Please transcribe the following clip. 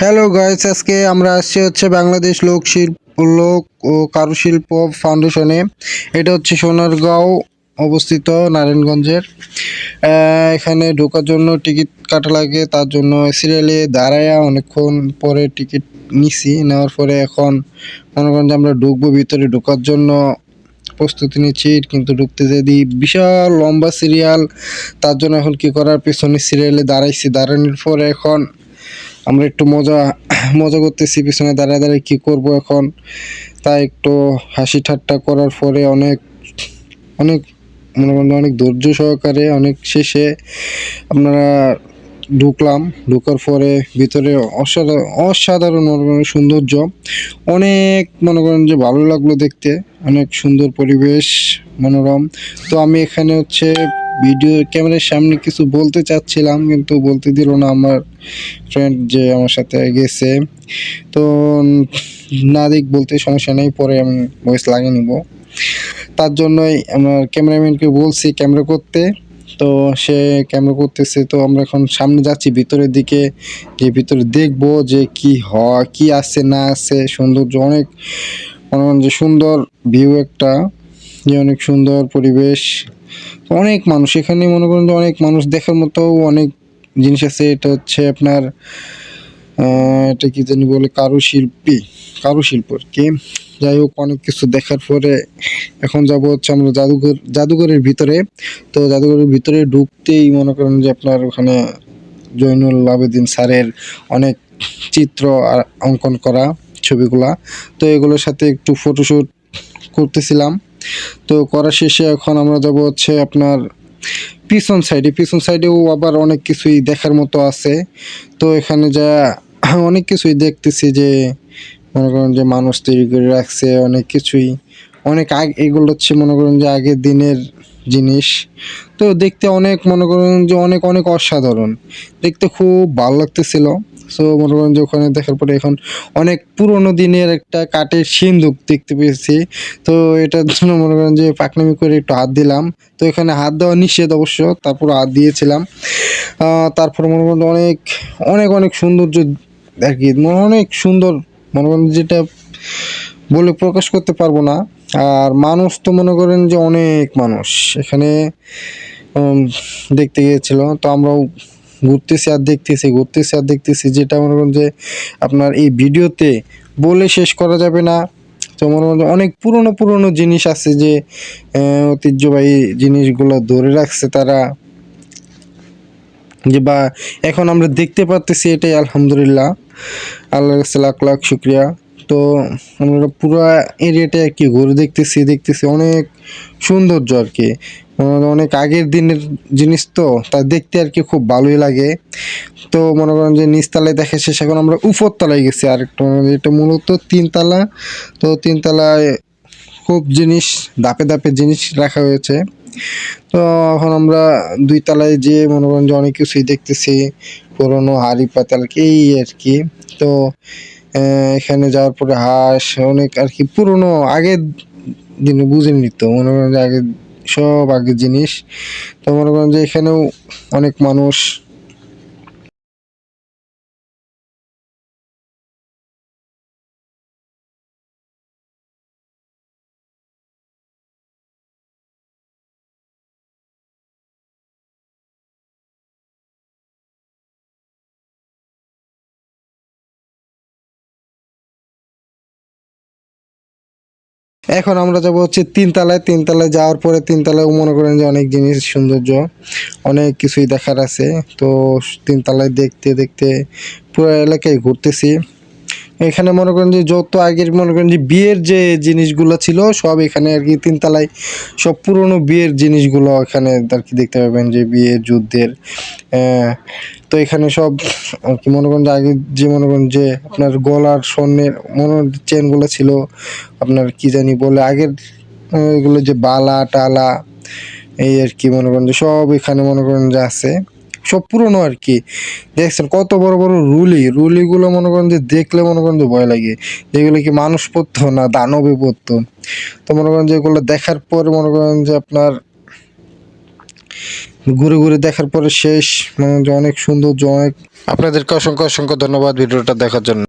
Hello guys আজকে আমরা আসছি হচ্ছে বাংলাদেশ লোক শিল্প লোক ও কারুশিল্প ফাউন্ডেশনে এটা হচ্ছে সোনারগাঁও অবস্থিত নারায়ণগঞ্জের। এখানে ঢোকার জন্য টিকিট কাটা লাগে, তার জন্য সিরিয়ালে দাঁড়ায় অনেকক্ষণ পরে টিকিট নিছি। নেওয়ার পরে এখন মনে করেন যে আমরা ঢুকবো ভিতরে, ঢোকার জন্য প্রস্তুতি নিচ্ছি, কিন্তু ঢুকতে যদি বিশাল লম্বা সিরিয়াল তার জন্য এখন কি করার? পিছনে সিরিয়ালে দাঁড়াইছি। দাঁড়ানোর পরে এখন আমরা একটু মজা মজা করতেছি, পিছনে দাঁড়ায় দাঁড়ায় কী করব এখন? তাই একটু হাসি ঠাট্টা করার পরে অনেক অনেক, মনে করেন অনেক ধৈর্য সহকারে, অনেক শেষে আপনারা ঢুকলাম। ঢুকার পরে ভিতরে অসাধারণ অসাধারণ সৌন্দর্য। অনেক মনে করেন যে ভালো লাগল দেখতে। অনেক সুন্দর পরিবেশ, মনোরম। তো আমি এখানে হচ্ছে ভিডিও ক্যামেরার সামনে কিছু বলতে চাচ্ছিলাম, কিন্তু বলতে দিল না আমার ফ্রেন্ড যে আমার সাথে গেছে। তো না দিক বলতে সমস্যা নেই, পরে আমি ভয়েস লাগিয়ে নিব। তার জন্যই আমার ক্যামেরাম্যানকে বলছি ক্যামেরা করতে। তো সে ক্যামেরা করতেছে, তো আমরা এখন সামনে যাচ্ছি, ভিতরের দিকে যে ভিতরে দেখব যে কি হয়, কি আছে, না আছে। সৌন্দর্য অনেক যে সুন্দর ভিউ একটা, যে অনেক সুন্দর পরিবেশ। অনেক মানুষ, এখানে মনে করেন যে অনেক মানুষ দেখার মতো অনেক জিনিস আছে। এটা হচ্ছে আপনার এটা কি জানি বলে, কারুশিল্পী কারুশিল্প আর কি? যাই হোক, অনেক কিছু দেখার পরে এখন যাব হচ্ছে আমরা জাদুঘর, জাদুঘরের ভিতরে। তো জাদুঘরের ভিতরে ঢুকতেই মনে করেন যে আপনার ওখানে জৈনুল আবেদিন স্যারের অনেক চিত্র আর অঙ্কন করা ছবিগুলা। তো এগুলোর সাথে একটু ফটোশ্যুট করতেছিলাম। তো করা শেষে এখন আমরা যাব হচ্ছে আপনার পিছন সাইডে। পিছন সাইডেও আবার অনেক কিছুই দেখার মতো আছে। তো এখানে যা অনেক কিছুই দেখতেছি যে, মনে করেন যে মানুষ তৈরি করে রাখছে, অনেক কিছুই। অনেক আগে, এগুলো হচ্ছে মনে করেন যে আগের দিনের জিনিস। তো দেখতে অনেক, মনে করেন যে অনেক অনেক অসাধারণ। দেখতে খুব ভালো লাগতেছিল। সো মনে করেন যে ওখানে দেখার পরে এখন অনেক পুরোনো দিনের একটা কাঠের সিন্দুক দেখতে পেয়েছি। তো এটার জন্য মনে করেন যে পাকনামি করে একটু হাত দিলাম। তো এখানে হাত দেওয়া নিষেধ অবশ্য তারপর হাত দিয়েছিলাম। তারপর মনে করেন অনেক অনেক অনেক সৌন্দর্য আর কি মানে অনেক সুন্দর মনে করেন যেটা বলে প্রকাশ করতে পারব না। আর মানুষ তো মনে করেন যে অনেক মানুষ। এখানে দেখতে গিয়েছিল, তো আমরাও ঘুরতেছি আর দেখতেছি, ঘুরতেছি আর দেখতেছি, যেটা মনে করেন যে আপনার এই ভিডিওতে বলে শেষ করা যাবে না। তো মনে করেন অনেক পুরনো পুরনো জিনিস আছে যে ঐতিহ্যবাহী জিনিসগুলো ধরে রাখছে তারা। যে বা, এখন আমরা দেখতে পারতেছি এটাই, আলহামদুলিল্লাহ। আল্লাহ লাখ লাখ শুক্রিয়া। তো আমরা পুরো এরিয়াটা আর কি ঘুরে দেখতেছি দেখতেছি অনেক সৌন্দর্য আর কি। অনেক আগের দিনের জিনিস তো, তা দেখতে আর কি খুব ভালোই লাগে। তো মনে করেন যে নিচতলায় দেখা শেষ, এখন আমরা উপরতলায় গেছি আর এটা মূলত তিনতলা। তো তিনতলায় খুব জিনিস, ধাপে ধাপে জিনিস রাখা হয়েছে। তো এখন আমরা দুই তলায় যেয়ে মনে করেন যে অনেক কিছুই দেখতেছি, পুরোনো হাড়ি পাতাল, এই আর কি। তো এখানে যাওয়ার পরে হাঁস অনেক আর কি পুরনো, আগের দিনে বুঝে নিত মনে করেন যে আগের সব আগের জিনিস। তো মনে করেন যে এখানেও অনেক মানুষ এখন আমরা যাব হচ্ছে তিনতলায়। তিনতলায় যাওয়ার পরে তিনতলায় মনে করেন যে অনেক জিনিস সৌন্দর্য, অনেক কিছুই দেখার আছে। তো তিনতলায় দেখতে দেখতে পুরো এলাকায় ঘুরতেছি। এখানে মনে করেন যে যত আগের মনে করেন যে বিয়ের যে জিনিসগুলো ছিল, সব এখানে আর কি তিনতলায় সব পুরনো বিয়ের জিনিসগুলো এখানে আর কি দেখতে পাবেন যে বিয়ের, যুদ্ধের তো এখানে সব আর কি মনে করেন যে আগে যে মনে করেন যে আপনার গলার স্বর্ণের মনে চেনগুলো ছিল, আপনার কি জানি বলে আগের এগুলো যে বালা, টালা, এই আর কি মনে করেন যে সব এখানে মনে করেন যে আছে। সব পুরনো আর কি। দেখছেন কত বড় বড় রুলি। রুলিগুলো মনে করেন যে দেখলে মনে করেন যে ভয় লাগে। যেগুলো কি মানুষ পড়তো না দানবে পড়তো তো মনে করেন যে এগুলো দেখার পর মনে করেন যে আপনার ঘুরে ঘুরে দেখার পরে শেষ। মনে যে অনেক সুন্দর অনেক আপনাদেরকে অসংখ্য অসংখ্য ধন্যবাদ ভিডিওটা দেখার জন্য।